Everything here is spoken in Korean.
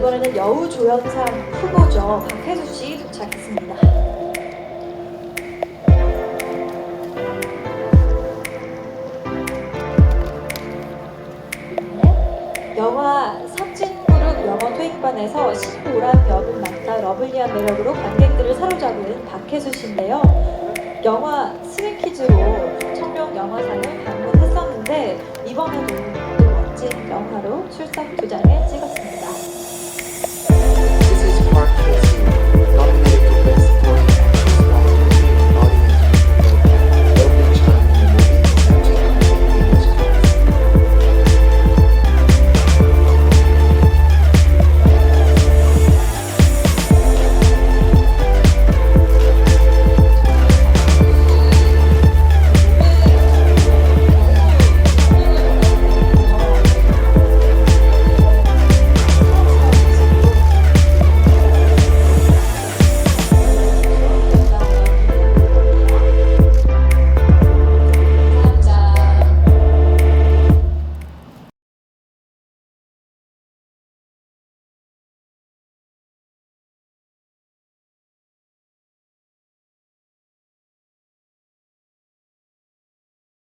이번에는 여우 조연상 후보죠. 박혜수 씨 도착했습니다. 네. 영화 삼진그룹 영어 토익반에서 신보란 여우 맡아 러블리한 매력으로 관객들을 사로잡은 박혜수 씨인데요. 영화 스윙키즈로 청룡 영화상을 방문했었는데 이번에도 멋진 영화로 출석 두 장을 찍었습니다.